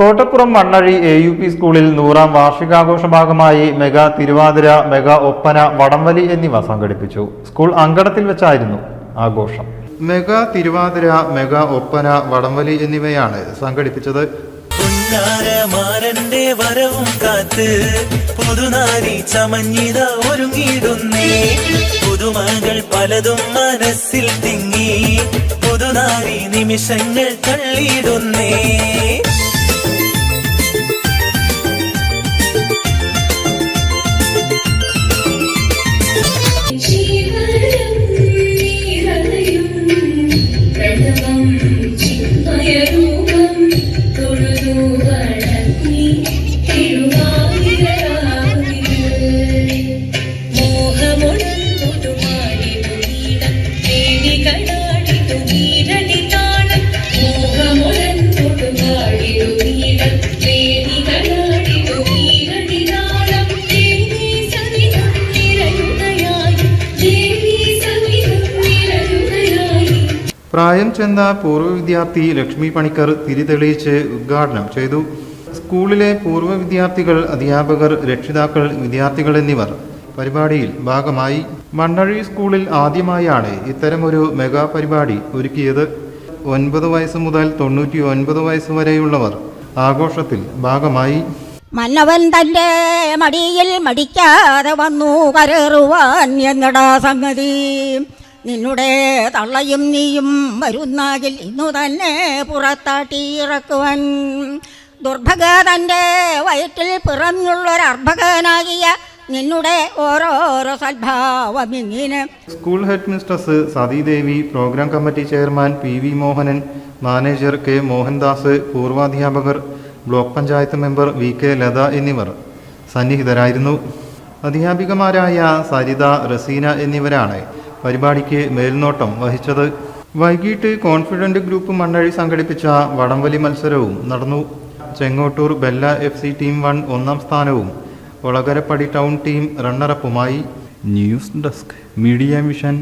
Kottappuram Mannazhi A U P സ്കൂളിൽ നൂറാം വാർഷികാഘോഷ ഭാഗമായി മെഗാ തിരുവാതിര മെഗാ ഒപ്പന വടംവലി എന്നിവ സംഘടിപ്പിച്ചു. സ്കൂൾ അങ്കണത്തിൽ വെച്ചായിരുന്നു ആഘോഷം. മെഗാ തിരുവാതിര മെഗാ ഒപ്പന വടംവലി എന്നിവയാണ് സംഘടിപ്പിച്ചത്. പുന്നാരമാരന്റെ വരവും കാത്ത് പുതുനാരി ചമഞ്ഞിത ഒരുങ്ങിയിടുന്നേ. പുതുമകൾ പലതും മനസ്സിൽ തിങ്ങി. പുതുനാരി നിമിഷങ്ങൾ തള്ളിയിടുന്നേ. you. പ്രായം ചെന്ന പൂർവ വിദ്യാർത്ഥി ലക്ഷ്മി പണിക്കർ തിരിതെളിയിച്ച് ഉദ്ഘാടനം ചെയ്തു. സ്കൂളിലെ പൂർവ വിദ്യാർത്ഥികൾ അധ്യാപകർ രക്ഷിതാക്കൾ വിദ്യാർത്ഥികൾ എന്നിവർ പരിപാടിയിൽ ഭാഗമായി. മണ്ണഴി സ്കൂളിൽ ആദ്യമായാണ് ഇത്തരമൊരു മെഗാ പരിപാടി ഒരുക്കിയത്. ഒൻപത് വയസ്സ് മുതൽ തൊണ്ണൂറ്റി ഒൻപത് വയസ്സ് വരെയുള്ളവർ ആഘോഷത്തിൽ ഭാഗമായി. മന്നവൻ തന്റെ മടിയിൽ മടിക്കാതെ വന്നു കരറുവാൻ എന്നടാ സംഗതി. നിന്നുടെ തള്ളയും നീയും വരുന്നാകിൽ ഇന്നു തന്നെ പുറത്താട്ടിയിറക്കുവൻ. ദുർഭഗ തന്റെ വയറ്റിൽ പിറന്നുള്ളൊരർഭകനാകിയ നിന്നുടെ ഓരോരോ സദ്ഭാവമിങ്ങിന്. School headmistress Sathidevi programme committee chairman P V Mohanan manager K Mohandas പൂർവാധ്യാപകർ block panchayat member V K Latha എന്നിവർ സന്നിഹിതരായിരുന്നു. അധ്യാപികമാരായ സരിത റസീന എന്നിവരാണ് പരിപാടിക്ക് മേൽനോട്ടം വഹിച്ചത്. വൈകിട്ട് കോൺഫിഡന്റ് ഗ്രൂപ്പ് മണ്ണഴി സംഘടിപ്പിച്ച വടംവലി മത്സരവും നടന്നു. Chengottoor Bella F C team one ഒന്നാം സ്ഥാനവും Olakarappadi town team റണ്ണറപ്പുമായി. News desk media mission.